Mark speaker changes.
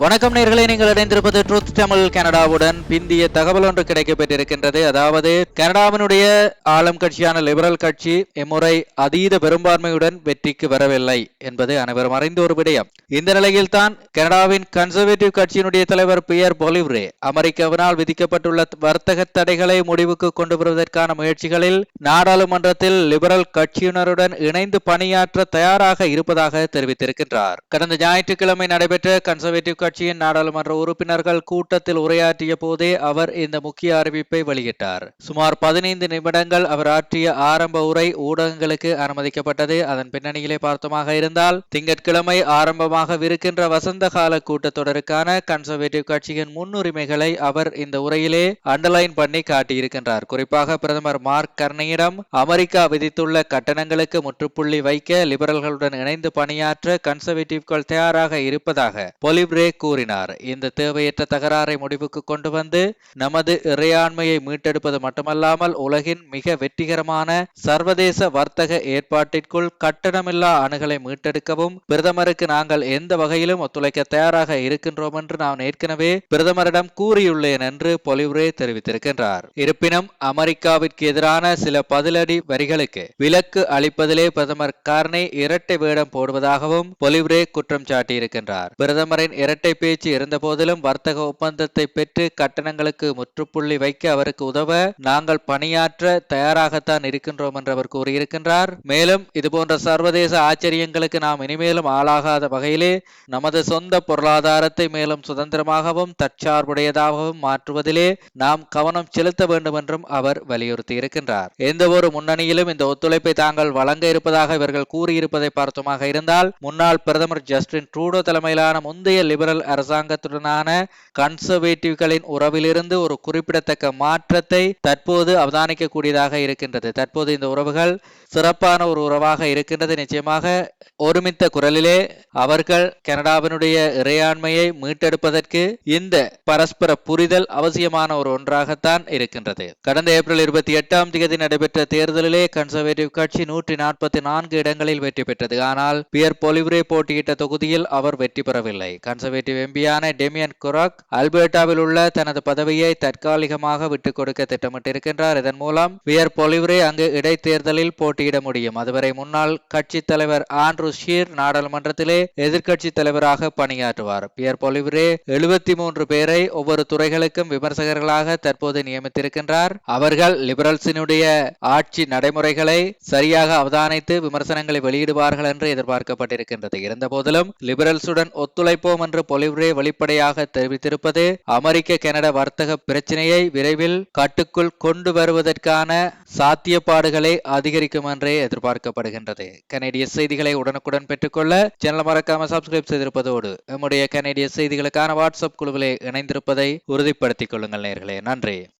Speaker 1: வணக்கம் நேர்களை நீங்கள் இணைந்திருப்பது ட்ரூத் தமிழ் கனடாவுடன். பிந்திய தகவல் ஒன்று கிடைக்கப்பட்டிருக்கின்றது அதாவது கனடாவினுடைய ஆளும் கட்சியான லிபரல் கட்சி இம்முறை அதீத பெரும்பான்மையுடன் வெற்றிக்கு வரவில்லை என்பது அனைவரும் அறிந்த ஒரு விடயம். இந்த நிலையில் தான் கனடாவின் கன்சர்வேட்டிவ் கட்சியினுடைய தலைவர் பியர் பொலிவ்ரே அமெரிக்காவினால் விதிக்கப்பட்டுள்ள வர்த்தக தடைகளை முடிவுக்கு கொண்டு வருவதற்கான முயற்சிகளில் நாடாளுமன்றத்தில் லிபரல் கட்சியினருடன் இணைந்து பணியாற்ற தயாராக இருப்பதாக தெரிவித்திருக்கின்றார். கடந்த ஞாயிற்றுக்கிழமை நடைபெற்ற கன்சர்வேட்டிவ் கட்சியின் நாடாளுமன்ற உறுப்பினர்கள் கூட்டத்தில் உரையாற்றிய போதே அவர் இந்த முக்கிய அறிவிப்பை வெளியிட்டார். சுமார் பதினைந்து நிமிடங்கள் அவர் ஆற்றிய ஆரம்ப உரை ஊடகங்களுக்கு அனுமதிக்கப்பட்டது. அதன் பின்னணியிலே பார்த்தமாக இருந்தால் திங்கட்கிழமை ஆரம்பமாகவிருக்கின்ற வசந்த கால கூட்டத்தொடருக்கான கன்சர்வேட்டிவ் கட்சியின் முன்னுரிமைகளை அவர் இந்த உரையிலே அண்டர்லைன் பண்ணி காட்டியிருக்கின்றார். குறிப்பாக பிரதமர் மார்க் கர்னியிடம் அமெரிக்கா விதித்துள்ள கட்டணங்களுக்கு முற்றுப்புள்ளி வைக்க லிபரல்களுடன் இணைந்து பணியாற்ற கன்சர்வேட்டிவ்கள் தயாராக இருப்பதாக பொலிப்ரே கூறினார். இந்த தேவையற்ற தகராறை முடிவுக்கு கொண்டு வந்து நமது இறையாண்மையை மீட்டெடுப்பது மட்டுமல்லாமல் உலகின் மிக வெற்றிகரமான சர்வதேச வர்த்தக ஏற்பாட்டிற்குள் கட்டணமில்லா அணுகலை மீட்டெடுக்கவும் பிரதமருக்கு நாங்கள் எந்த வகையிலும் ஒத்துழைக்க தயாராக இருக்கின்றோம் என்று நான் ஏற்கனவே பிரதமரிடம் கூறியுள்ளேன் என்று பொலிவுரே தெரிவித்திருக்கின்றார். இருப்பினும் அமெரிக்காவிற்கு எதிரான சில பதிலடி வரிகளுக்கு விலக்கு அளிப்பதிலே பிரதமர் கார்னே இரட்டை வேடம் போடுவதாகவும் பொலிவுரே குற்றம் சாட்டியிருக்கின்றார். பிரதமரின் இரட்டை பேச்சு இருந்த போதிலும் வர்த்தக ஒப்பந்தத்தை பெற்று கட்டணங்களுக்கு முற்றுப்புள்ளி வைக்க அவருக்கு உதவ நாங்கள் பணியாற்ற தயாராகத்தான் இருக்கின்றோம் என்று அவர் கூறியிருக்கின்றார். மேலும் இதுபோன்ற சர்வதேச ஆச்சரியங்களுக்கு நாம் இனிமேலும் ஆளாகாத வகையிலே நமது சொந்த பொருளாதாரத்தை மேலும் சுதந்திரமாகவும் தற்சார்புடையதாகவும் மாற்றுவதிலே நாம் கவனம் செலுத்த வேண்டும் என்றும் அவர் வலியுறுத்தி இருக்கின்றார் எந்த ஒரு முன்னணியிலும் இந்த ஒத்துழைப்பை தாங்கள் வழங்க இருப்பதாக இவர்கள் கூறியிருப்பதை பார்த்தோமாக இருந்தால் முன்னாள் பிரதமர் ஜஸ்டின் ட்ரூடோ தலைமையிலான முந்தைய லிபரல் அரசாங்கத்துடனான கன்சர்வேட்டிவ்களின் உறவிலிருந்து ஒரு குறிப்பிடத்தக்க மாற்றத்தை தற்போது அவதானிக்கக்கூடியதாக இருக்கின்றது. தற்போது இந்த உறவுகள் சிறப்பான ஒரு உறவாக இருக்கின்றது. நிச்சயமாக ஒருமித்த குரலிலே அவர்கள் கனடாவினுடைய இறையாண்மையை மீட்டெடுப்பதற்கு இந்த பரஸ்பர புரிதல் அவசியமான ஒரு ஒன்றாகத்தான் இருக்கின்றது. கடந்த ஏப்ரல் இருபத்தி எட்டாம் தேதி நடைபெற்ற தேர்தலிலே கன்சர்வேட்டிவ் கட்சி நூற்றி நாற்பத்தி நான்கு இடங்களில் வெற்றி பெற்றது. ஆனால் பியர் பொலிவ்ரே போட்டியிட்ட தொகுதியில் அவர் வெற்றி பெறவில்லை. கன்சர்வேட்டிவ் எம்பியான டெமியன் குராக் அல்பர்டாவில் உள்ள தனது பதவியை தற்காலிகமாக விட்டுக் கொடுக்க திட்டமிட்டிருக்கின்றார். இதன் மூலம் வியர் பொலிவ்ரே அங்கு இடைத்தேர்தலில் போட்டியிட முடியும். அதுவரை முன்னாள் கட்சி தலைவர் ஆண்ட்ரூ ஷீர் நாடாளுமன்றத்திலே எதிர்க்கட்சி தலைவராக பணியாற்றுவார். பியர் பொலிவ்ரே எழுபத்தி மூன்று பேரை ஒவ்வொரு துறைகளுக்கும் விமர்சகர்களாக தற்போது நியமித்திருக்கின்றார். அவர்கள் லிபரல்ஸினுடைய ஆட்சி நடைமுறைகளை சரியாக அவதானித்து விமர்சனங்களை வெளியிடுவார்கள் என்று எதிர்பார்க்கப்பட்டிருக்கின்றது. இருந்த போதிலும் லிபரல்ஸுடன் ஒத்துழைப்போம் என்று பொலிவ்ரே வெளிப்படையாக தெரிவித்திருப்பது அமெரிக்க கனடா வர்த்தக பிரச்சினையை விரைவில் கட்டுக்குள் கொண்டு வருவதற்கான சாத்தியப்பாடுகளை அதிகரிக்கும் என்றே எதிர்பார்க்கப்படுகின்றது. கனேடிய செய்திகளை உடனுக்குடன் பெற்றுக்கொள்ள சேனல் மறக்காம சப்ஸ்கிரைப் செய்திருப்பதோடு நம்முடைய கனேடிய செய்திகளுக்கான வாட்ஸ்அப் குழுவிலே இணைந்திருப்பதை உறுதிப்படுத்திக் கொள்ளுங்கள் நேர்களே. நன்றி.